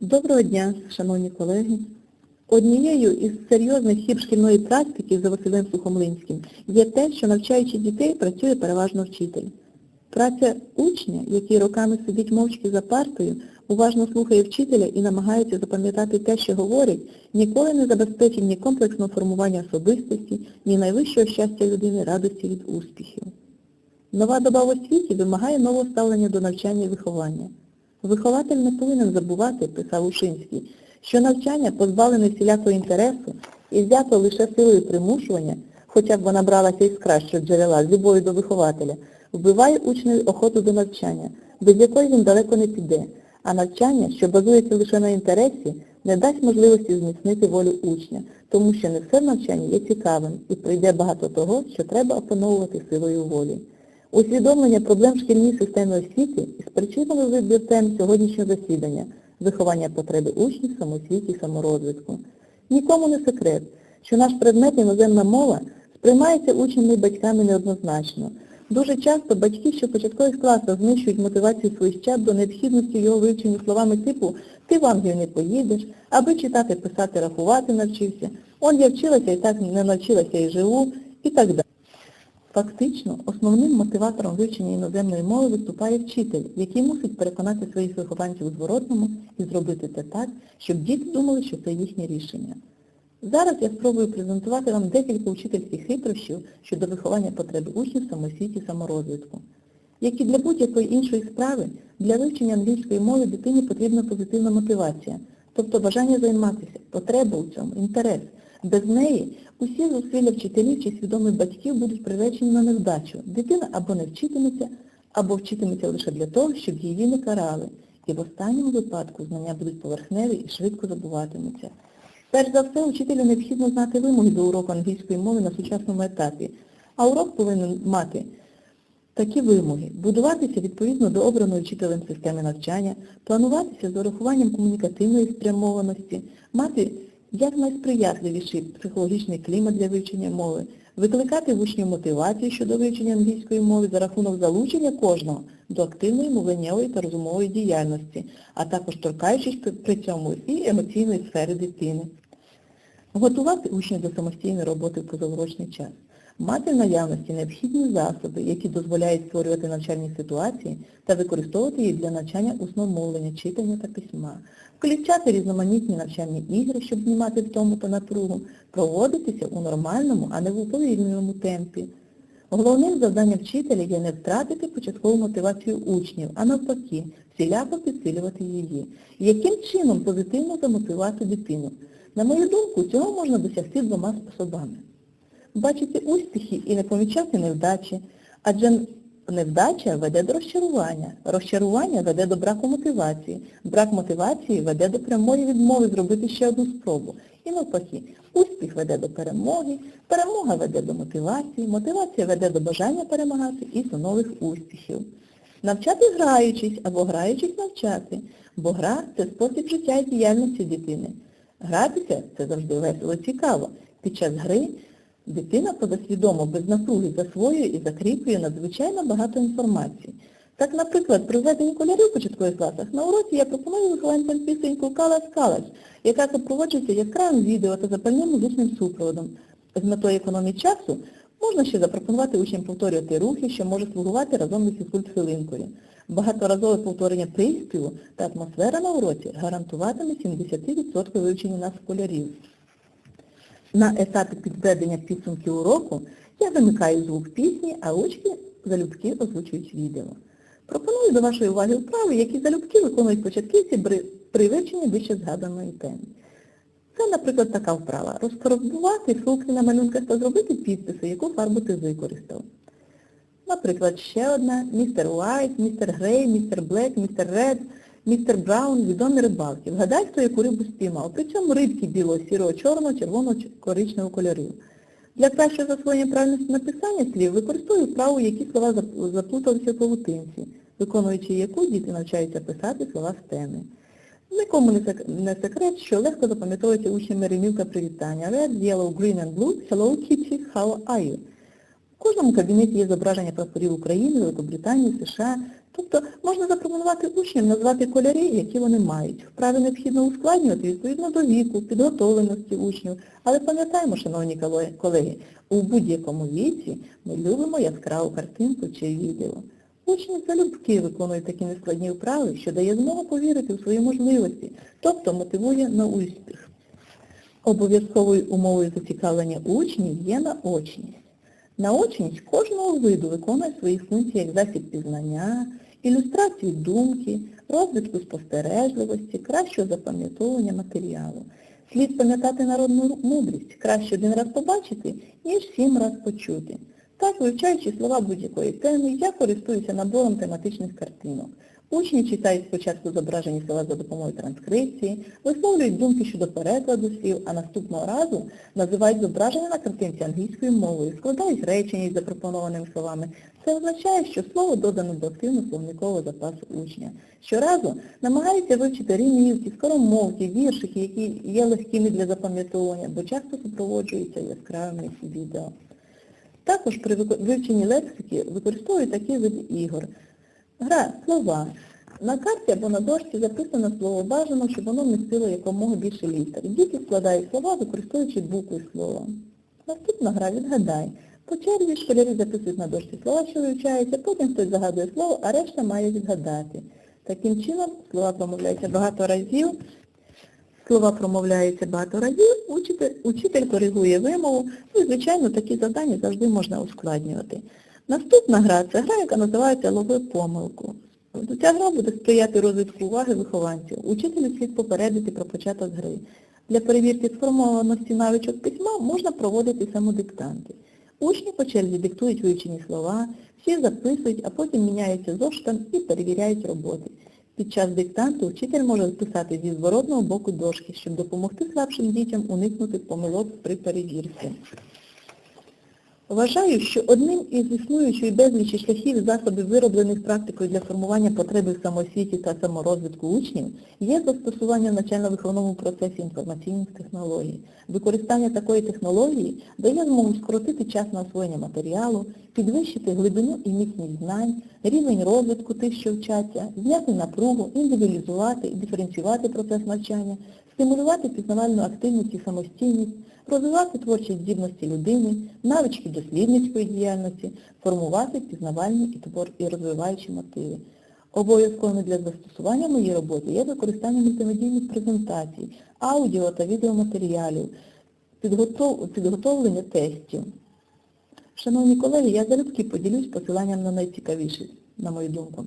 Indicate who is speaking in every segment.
Speaker 1: Доброго дня, шановні колеги. Однією із серйозних хіб шкільної практики за Василем Сухомлинським є те, що навчаючи дітей працює переважно вчитель. Праця учня, який роками сидить мовчки за партою, уважно слухає вчителя і намагається запам'ятати те, що говорить, ніколи не забезпечить ні комплексного формування особистості, ні найвищого щастя людини радості від успіхів. Нова доба в освіті вимагає нового ставлення до навчання і виховання. Вихователь не повинен забувати, писав Ушинський, що навчання, позбавлене всілякого інтересу і взято лише силою примушування, хоча б вона бралася із кращого джерела, з любові до вихователя, вбиває учневі охоту до навчання, без якої він далеко не піде, а навчання, що базується лише на інтересі, не дасть можливості зміцнити волю учня, тому що не все в навчанні є цікавим і прийде багато того, що треба опановувати силою волі. Усвідомлення проблем шкільній системі освіти і спричинили вибір тем сьогоднішнього засідання – виховання потреби учнів самосвіті саморозвитку. Нікому не секрет, що наш предмет іноземна мова сприймається учнями і батьками неоднозначно. Дуже часто батьки, що в початкових класах знищують мотивацію своїх чат до необхідності його вивчення словами типу «ти в Англію не поїдеш», аби читати, писати, рахувати навчився, «он я вчилася і так не навчилася і живу» і так далі. Фактично, основним мотиватором вивчення іноземної мови виступає вчитель, який мусить переконати своїх вихованців у зворотному і зробити це так, щоб діти думали, що це їхнє рішення. Зараз я спробую презентувати вам декілька учительських хитрощів щодо виховання потреби учнів самосвіті саморозвитку. Як і для будь-якої іншої справи, для вивчення англійської мови дитині потрібна позитивна мотивація, тобто бажання займатися, потреба у цьому, інтерес. Без неї усі зусилля вчителів чи свідомих батьків будуть приречені на невдачу. Дитина або не вчитиметься, або вчитиметься лише для того, щоб її не карали. І в останньому випадку знання будуть поверхневі і швидко забуватимуться. Перш за все, учителю необхідно знати вимоги до уроку англійської мови на сучасному етапі, а урок повинен мати такі вимоги. Будуватися відповідно до обраної вчителем системи навчання, плануватися з урахуванням комунікативної спрямованості, мати якнайсприятливіший психологічний клімат для вивчення мови, викликати в учнів мотивацію щодо вивчення англійської мови за рахунок залучення кожного до активної мовленнєвої та розумової діяльності, а також торкаючись при цьому і емоційної сфери дитини. Готувати учнів до самостійної роботи в позаурочний час. Мати в наявності необхідні засоби, які дозволяють створювати навчальні ситуації та використовувати їх для навчання усномовлення, читання та письма, включати різноманітні навчальні ігри, щоб знімати втому та напругу, проводитися у нормальному, а не в уповільненому темпі. Головним завданням вчителя є не втратити початкову мотивацію учнів, а навпаки, всіляко підсилювати її. Яким чином позитивно замотивувати дитину? На мою думку, цього можна досягти двома способами бачити успіхи і не помічати невдачі, адже невдача веде до розчарування, розчарування веде до браку мотивації, брак мотивації веде до прямої відмови зробити ще одну спробу. І навпаки, успіх веде до перемоги, перемога веде до мотивації, мотивація веде до бажання перемагати і до нових успіхів. Навчати граючись або граючись навчати, бо гра – це спосіб життя і діяльності дитини. Гратися – це завжди весело цікаво. Під час гри Дитина подосвідомо без напруги засвоює і закріплює надзвичайно багато інформації. Так, наприклад, при введенні кольорів в початкових класах на уроці я пропоную вихованцям пісеньку «Калач Калач», яка супроводжується яскравим відео та запальним музичним супроводом. З метою економії часу можна ще запропонувати учням повторювати рухи, що може слугувати разом із фізкульт-хвилинкою. Багаторазове повторення приспіву та атмосфера на уроці гарантуватиме 70% вивчення нас кольорів. На етапі підведення підсумків уроку я вимикаю звук пісні, а учні залюбки озвучують відео. Пропоную до вашої уваги вправи, які залюбки виконують початківці при вивченні вище згаданої теми. Це, наприклад, така вправа. Розфарбувати фрукти на малюнках та зробити підписи, яку фарбу ти використав. Наприклад, ще одна містер Уайт, містер Грей, містер Блек, містер Ред, містер Браун, відомі рибалки. Вгадай, хто яку рибу спіймав. При цьому рибки білого, сірого, чорного, червоного, коричневого кольорів. Для кращого засвоєння правильності написання слів використовую вправу, які слова заплуталися в павутинці, виконуючи яку діти навчаються писати слова з теми. Нікому не секрет, що легко запам'ятовується учнями ремівка привітання. Red, yellow, green and blue. Hello, Kitty, how are you? В кожному кабінеті є зображення прапорів України, Великобританії, США. Тобто можна запропонувати учням назвати кольори, які вони мають. Вправи необхідно ускладнювати відповідно до віку, підготовленості учнів. Але пам'ятаємо, шановні колеги, у будь-якому віці ми любимо яскраву картинку чи відео. Учні залюбки виконують такі нескладні вправи, що дає змогу повірити у свої можливості, тобто мотивує на успіх. Обов'язковою умовою зацікавлення учнів є наочність. Наочність кожного виду виконує свої функції як засіб пізнання, ілюстрацію думки, розвитку спостережливості, кращого запам'ятовування матеріалу. Слід пам'ятати народну мудрість, краще один раз побачити, ніж сім раз почути. Так, вивчаючи слова будь-якої теми, я користуюся набором тематичних картинок. Учні читають спочатку зображені слова за допомогою транскрипції, висловлюють думки щодо перекладу слів, а наступного разу називають зображення на картинці англійською мовою, складають речення із запропонованими словами. Це означає, що слово додано до активно-словникового запасу учня. Щоразу намагаються вивчити ремівки, скоромовки, віршики, які є легкими для запам'ятовування, бо часто супроводжуються яскравими відео. Також при вивченні лексики використовують такі види ігор. Гра слова. На карті або на дошці записано слово бажано, щоб воно містило якомога більше літер. Діти складають слова, використовуючи букви слова. Наступна гра відгадай. По черзі школярі записують на дошці слова, що вивчаються, потім хтось загадує слово, а решта має відгадати. Таким чином слова промовляються багато разів, Слова промовляються багато разів, учитель, учитель коригує вимову, ну і, звичайно, такі завдання завжди можна ускладнювати. Наступна гра це гра, яка називається «Лови помилку». Ця гра буде сприяти розвитку уваги вихованців. Учителю слід попередити про початок гри. Для перевірки сформованості навичок письма можна проводити самодиктанти. Учні по черзі диктують вивчені слова, всі записують, а потім міняються зошитом і перевіряють роботи. Під час диктанту вчитель може писати зі зворотного боку дошки, щоб допомогти слабшим дітям уникнути помилок при перевірці. Вважаю, що одним із існуючих безлічі шляхів і засобів, вироблених практикою для формування потреби в самосвіті та саморозвитку учнів, є застосування в навчально-виховному процесі інформаційних технологій. Використання такої технології дає змогу скоротити час на освоєння матеріалу, підвищити глибину і міцність знань, рівень розвитку тих, що вчаться, зняти напругу, індивідуалізувати і диференціювати процес навчання, стимулювати пізнавальну активність і самостійність, розвивати творчі здібності людини, навички дослідницької діяльності, формувати пізнавальні і і розвиваючі мотиви. Обов'язковими для застосування моєї роботи є використання мультимедійних презентацій, аудіо та відеоматеріалів, підготовлення тестів. Шановні колеги, я залюбки поділюсь посиланням на найцікавіші, на мою думку.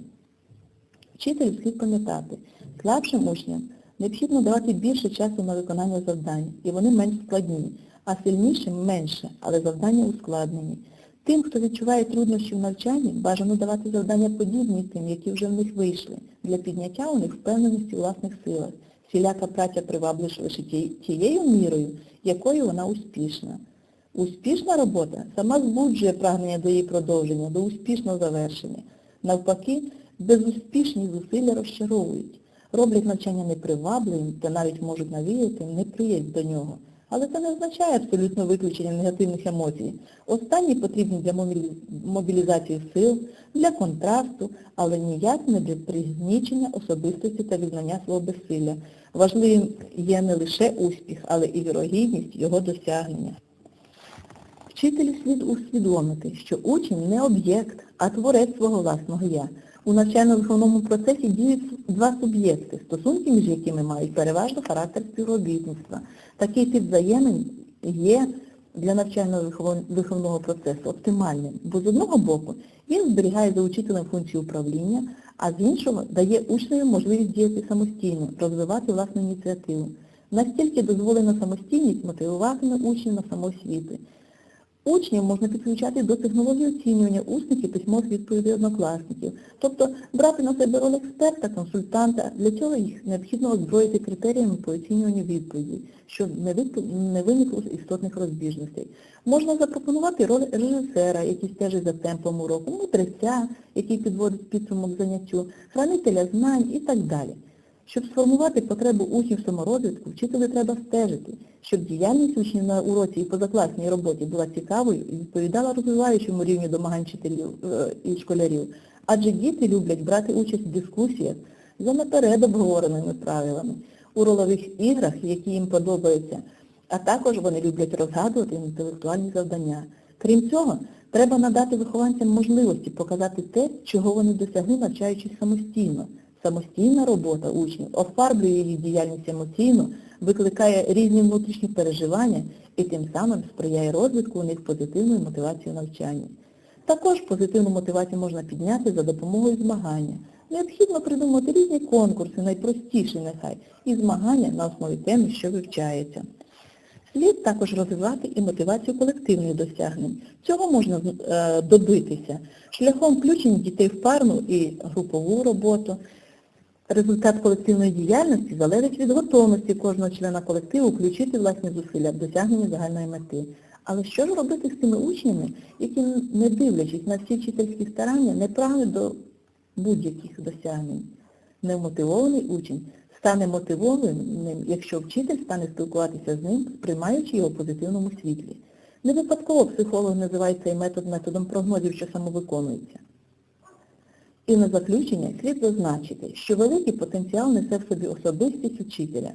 Speaker 1: Вчителю слід пам'ятати, слабшим учням необхідно давати більше часу на виконання завдань, і вони менш складні, а сильнішим менше, але завдання ускладнені. Тим, хто відчуває труднощі в навчанні, бажано давати завдання подібні тим, які вже в них вийшли, для підняття у них впевненості у власних силах. Всіляка праця приваблює лише тією мірою, якою вона успішна. Успішна робота сама збуджує прагнення до її продовження, до успішного завершення. Навпаки, безуспішні зусилля розчаровують, роблять навчання непривабливим та навіть можуть навіяти неприязнь до нього. Але це не означає абсолютно виключення негативних емоцій. Останні потрібні для мобілізації сил, для контрасту, але ніяк не для пригнічення особистості та визнання свого безсилля. Важливим є не лише успіх, але і вірогідність його досягнення. Вчителю слід усвідомити, що учень не об'єкт, а творець свого власного я. У навчально-виховному процесі діють два суб'єкти, стосунки між якими мають переважно характер співробітництва. Такий тип взаємин є для навчально-виховного процесу оптимальним, бо з одного боку він зберігає за учителем функцію управління, а з іншого дає учневі можливість діяти самостійно, розвивати власну ініціативу. Настільки дозволена самостійність мотивуватиме учнів на самоосвіти. Учнів можна підключати до технології оцінювання усних і письмових відповідей однокласників, тобто брати на себе роль експерта, консультанта. Для цього їх необхідно озброїти критеріями по оцінюванню відповідей, щоб не виникло істотних розбіжностей. Можна запропонувати роль режисера, який стежить за темпом уроку, мудреця, який підводить підсумок заняттю, хранителя знань і так далі. Щоб сформувати потребу учнів саморозвитку, вчителю треба стежити, щоб діяльність учнів на уроці і позакласній роботі була цікавою і відповідала розвиваючому рівню домагань вчителів е, і школярів. Адже діти люблять брати участь в дискусіях за наперед обговореними правилами, у ролових іграх, які їм подобаються, а також вони люблять розгадувати інтелектуальні завдання. Крім цього, треба надати вихованцям можливості показати те, чого вони досягли, навчаючись самостійно. Самостійна робота учнів офарблює їх діяльність емоційно, викликає різні внутрішні переживання і тим самим сприяє розвитку у них позитивної мотивації навчання. Також позитивну мотивацію можна підняти за допомогою змагання. Необхідно придумати різні конкурси, найпростіші нехай, і змагання на основі теми, що вивчається. Слід також розвивати і мотивацію колективних досягнень. Цього можна е, добитися шляхом включення дітей в парну і групову роботу. Результат колективної діяльності залежить від готовності кожного члена колективу включити власні зусилля в досягненні загальної мети. Але що ж робити з тими учнями, які, не дивлячись на всі вчительські старання, не прагнуть до будь-яких досягнень? Невмотивований учень стане мотивованим, якщо вчитель стане спілкуватися з ним, сприймаючи його в позитивному світлі. Не випадково психолог називає цей метод методом прогнозів, що самовиконується. І на заключення слід зазначити, що великий потенціал несе в собі особистість учителя.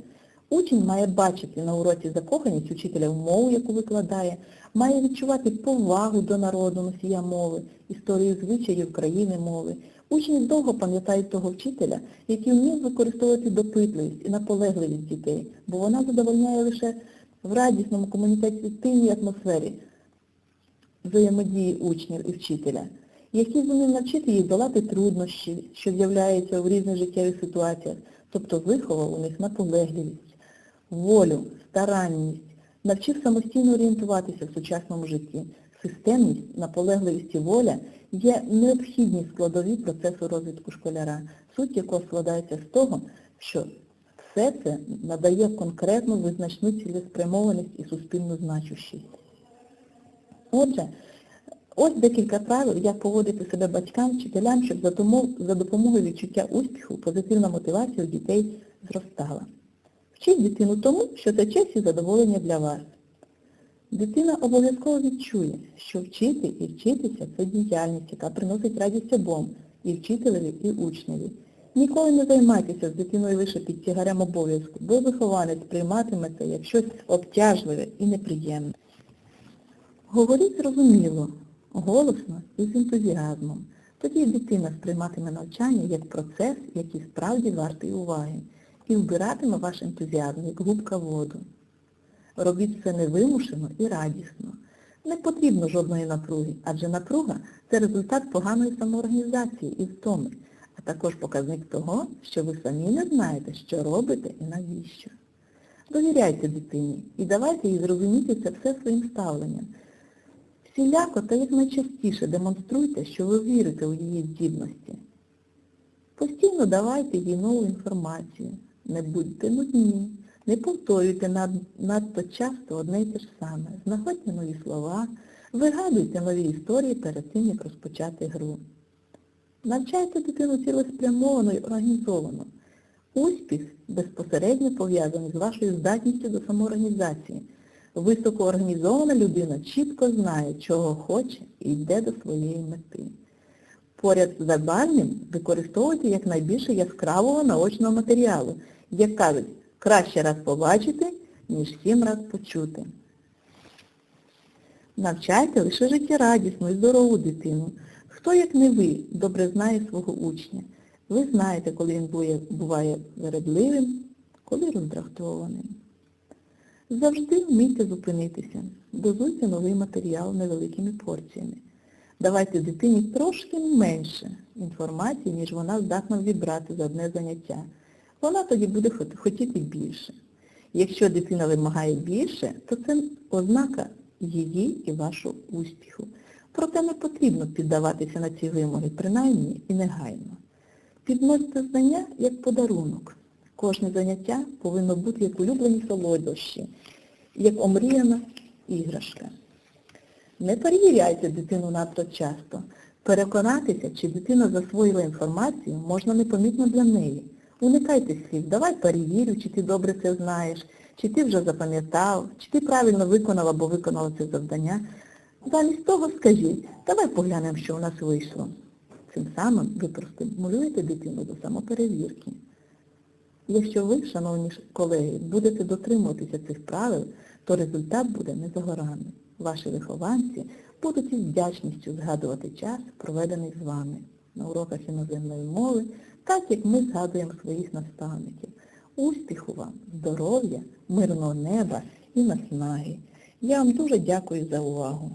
Speaker 1: Учень має бачити на уроці закоханість учителя в мову, яку викладає, має відчувати повагу до народу носія мови, історію звичаїв країни мови. Учні довго пам'ятають того вчителя, який вмів використовувати допитливість і наполегливість дітей, бо вона задовольняє лише в радісному комунікативній атмосфері взаємодії учнів і вчителя, які зумів навчити їх долати труднощі, що з'являються в різних життєвих ситуаціях, тобто виховав у них наполегливість, волю, старанність, навчив самостійно орієнтуватися в сучасному житті. Системність, наполегливість і воля є необхідні складові процесу розвитку школяра, суть якого складається з того, що все це надає конкретну визначну цілеспрямованість і суспільну значущість. Отже, ось декілька правил, як поводити себе батькам, вчителям, щоб за допомогою відчуття успіху позитивна мотивація у дітей зростала. Вчіть дитину тому, що це честь і задоволення для вас. Дитина обов'язково відчує, що вчити і вчитися це діяльність, яка приносить радість обом, і вчителеві, і учневі. Ніколи не займайтеся з дитиною лише під тягарем обов'язку, бо вихованець прийматиме це як щось обтяжливе і неприємне. Говоріть зрозуміло, голосно і з ентузіазмом. Тоді дитина сприйматиме навчання як процес, який справді вартий уваги, і вбиратиме ваш ентузіазм як губка воду. Робіть це невимушено і радісно. Не потрібно жодної напруги, адже напруга це результат поганої самоорганізації і втоми, а також показник того, що ви самі не знаєте, що робите і навіщо. Довіряйте дитині і давайте їй зрозуміти це все своїм ставленням. Всіляко та якнайчастіше демонструйте, що ви вірите у її здібності. Постійно давайте їй нову інформацію. Не будьте нудні. Не повторюйте над, надто часто одне й те ж саме. Знаходьте нові слова, вигадуйте нові історії перед тим, як розпочати гру. Навчайте дитину цілеспрямовано і організовано. Успіх безпосередньо пов'язаний з вашою здатністю до самоорганізації. Високоорганізована людина чітко знає, чого хоче і йде до своєї мети. Поряд з забавним використовуйте якнайбільше яскравого наочного матеріалу. Як кажуть, краще раз побачити, ніж сім раз почути. Навчайте лише життєрадісну і здорову дитину. Хто, як не ви, добре знає свого учня. Ви знаєте, коли він буває вередливим, коли роздратованим. Завжди вмійте зупинитися. Дозуйте новий матеріал невеликими порціями. Давайте дитині трошки менше інформації, ніж вона здатна вібрати за одне заняття. Вона тоді буде хотіти більше. Якщо дитина вимагає більше, то це ознака її і вашого успіху. Проте не потрібно піддаватися на ці вимоги, принаймні і негайно. Підносьте знання як подарунок. Кожне заняття повинно бути як улюблені солодощі, як омріяна іграшка. Не перевіряйте дитину надто часто. Переконатися, чи дитина засвоїла інформацію, можна непомітно для неї. Уникайте слів, давай перевірю, чи ти добре це знаєш, чи ти вже запам'ятав, чи ти правильно виконав або виконала це завдання. Замість того скажіть, давай поглянемо, що у нас вийшло. Цим самим ви простимулюєте дитину до самоперевірки. Якщо ви, шановні колеги, будете дотримуватися цих правил, то результат буде не за горами. Ваші вихованці будуть із вдячністю згадувати час, проведений з вами на уроках іноземної мови, так як ми згадуємо своїх наставників. Успіху вам, здоров'я, мирного неба і наснаги. Я вам дуже дякую за увагу.